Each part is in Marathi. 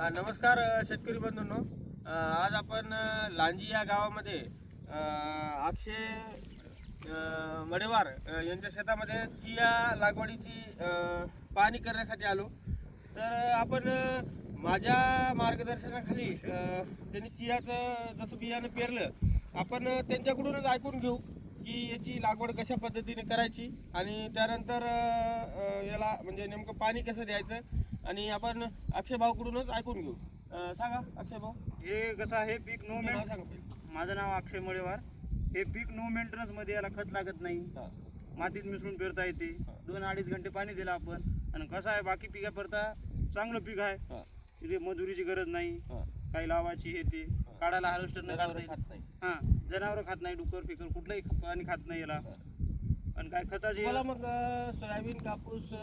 नमस्कार शेतकरी बंधूंनो. आज आपण लांजी या गावामध्ये अक्षय मडेवार यांच्या शेतामध्ये चिया लागवडीची पाहणी करण्यासाठी आलो. तर आपण माझ्या मार्गदर्शनाखाली त्यांनी चियाचं जसं बियाणं पेरलं आपण त्यांच्याकडूनच ऐकून घेऊ की याची लागवड कशा पद्धतीने करायची आणि त्यानंतर याला म्हणजे नेमकं पाणी कसं द्यायचं आणि आपण अक्षय भाऊकडूनच ऐकून घेऊ. अ, सांगा अक्षय भाऊ. हे कसं आहे पीक नो मेंट पहिले. माझं नाव अक्षय मळेवार. हे पीक नो मेंटेनन्समध्ये याला खत लागत नाही. हा. मातीत मिसळून पेरता येते. दोन अडीच घंटे पाणी दिलं आपण. आणि कसं आहे बाकी पिकापरता चांगलं पीक आहे. हा. तिथे मजुरीची गरज नाही. हा. काही लावायची हे ते. काढायला हार्वेस्टर न जनावरं काढता खात नाही. हा. जनावरं खात नाही डुकर फिकर कुठलंही ख- पाणी खात नाही याला. आणि काय खताची? तुम्हाला मग अ, सोयाबीन कापूस अ,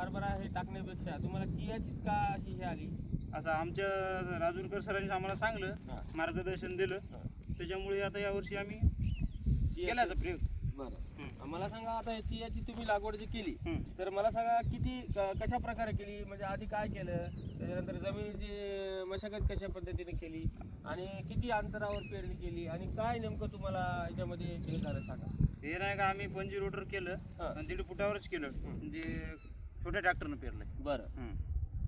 हरभरा हे टाकण्यापेक्षा तुम्हाला चियाचीच का अशी हे आली? असं आमच्या राजूरकर सरांनी आम्हाला हा. सांगलं मार्गदर्शन दिलं. हा. त्याच्यामुळे आता यावर्षी आम्ही चियाची- केलाचा प्रयोग. बरं. मला सांगा आता या चियाची तुम्ही लागवड जी केली. तर मला सांगा किती क- कशा प्रकारे केली? म्हणजे आधी काय केलं? त्याच्यानंतर जमिनीची मशागत कशा पद्धतीने केली? आणि किती अंतरावर पेरणी केली? आणि काय नेमकं तुम्हाला याच्यामध्ये हे झालं सांगा. हे नाही का आम्ही पंजी रोटर केलं हा. आणि दीड फुटावरच केलं. म्हणजे छोट्या ट्रॅक्टरनं पेरलंय. बरं.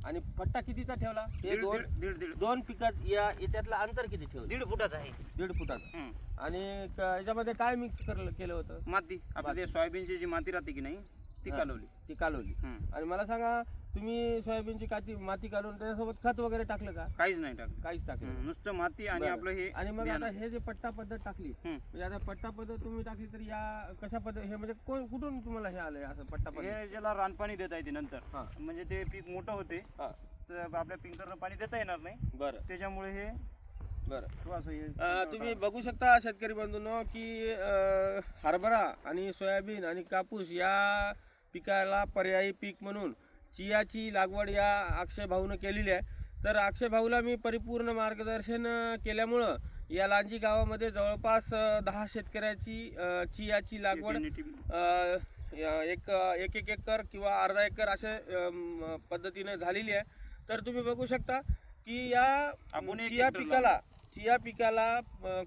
आणि पट्टा कितीचा ठेवला? हे दीड दोन दीड- दीड दीड. दोन पिकात या याच्यातलं अंतर किती ठेवलं? दीड फुटाचं आहे. दीड फुटाचं. आणि क- याच्यामध्ये काय मिक्स करलं केलं होतं? माती. आपली ते सोयाबीनची जी माती राहते की नाही ती हा. कालवली. ती कालवली. आणि मला सांगा तुम्ही सोयाबीनची काती माती काढून त्याच्यासोबत खत वगैरे टाकलं का काहीच नाही टाकलं काहीच टाकलं. नुसतं माती आणि बरं. आपलं हे आणि मग बियाणं. आता हे जे पट्टा पद्धत टाकली. म्हणजे आता पट्टा पद्धत तुम्ही टाकली तर या कशा पद्धत हे म्हणजे कोण कुठून तुम्हाला हे आलंय असं पट्टा पद्धत हे ज्याला रानपाणी देता येते नंतर हा. म्हणजे ते पीक मोठं होते हा तर आपल्या पिंकरनं पाणी देता येणार नाही बरं त्याच्यामुळे हे बरं तो असं हे अं, तुम्ही बघू शकता शेतकरी बंधूंनो की अं, हरभरा आणि सोयाबीन आणि कापूस या पिकाला पर्यायी पीक म्हणून चियाची लागवड या अक्षय भाऊनं केलेली आहे. तर अक्षय भाऊला मी परिपूर्ण मार्गदर्शन केल्यामुळं या लांजी गावामध्ये जवळपास दहा शेतकऱ्याची चियाची लागवड एक एक एक एकर किंवा अर्धा एकर अशा अम, पद्धतीने झालेली आहे. तर तुम्ही बघू शकता की या चिया पिकाला चिया पिकाला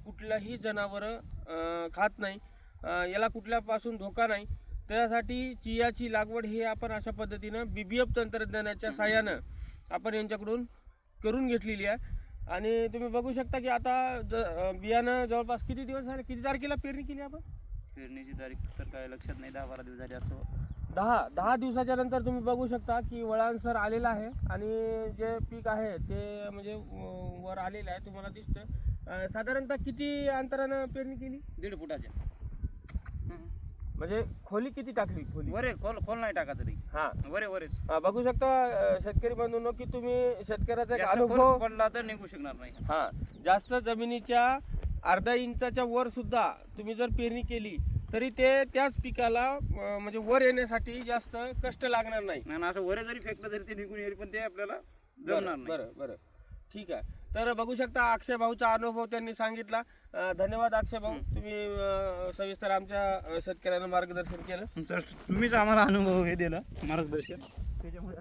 कुठलाही जनावर खात नाही. याला कुठल्यापासून धोका नाही. त्यासाठी चियाची लागवड ही आपण अशा पद्धतीनं बीबीएफ तंत्रज्ञानाच्या साहाय्यानं आपण यांच्याकडून करून घेतलेली आहे. आणि तुम्ही बघू शकता की आता ज बियाणं जवळपास किती दिवस झाले? किती तारखेला पेरणी केली आपण? पेरणीची तारीख तर काय लक्षात नाही दहा बारा दिवस झाले असं. दहा दहा दिवसाच्या नंतर तुम्ही बघू शकता की वळांसर आलेला आहे. आणि जे पीक आहे ते म्हणजे वर आलेलं आहे तुम्हाला दिसतं. साधारणतः किती अंतरानं पेरणी केली? दीड फुटाच्या म्हणजे खोली किती टाकली खोली? वरे खोल खोल नाही टाकायचं रे हा. वरे वरेच. हा, बघू शकता अं, शेतकरी बंधूंनो की तुम्ही शेतकऱ्याचा एक जास्त खोल अनुभव पडला तर निघू शकणार नाही. हा जास्त जमिनीच्या अर्धा इंचाच्या वर सुद्धा तुम्ही जर पेरणी केली तरी ते त्याच पिकाला अं, म्हणजे वर येण्यासाठी जास्त कष्ट लागणार नाही. आणि असं वरे जरी फेकलं तरी ते निघून येईल पण ते आपल्याला जमणार बरं नाही. बरं बरं. ठीक आहे. तर बघू शकता अक्षय भाऊचा अनुभव त्यांनी सांगितला. अं, धन्यवाद अक्षय भाऊ. तुम्ही अं, सविस्तर आमच्या शेतकऱ्यांना मार्गदर्शन केलं. तर तुम्हीच आम्हाला अनुभव हे दिला मार्गदर्शन. त्याच्यामुळे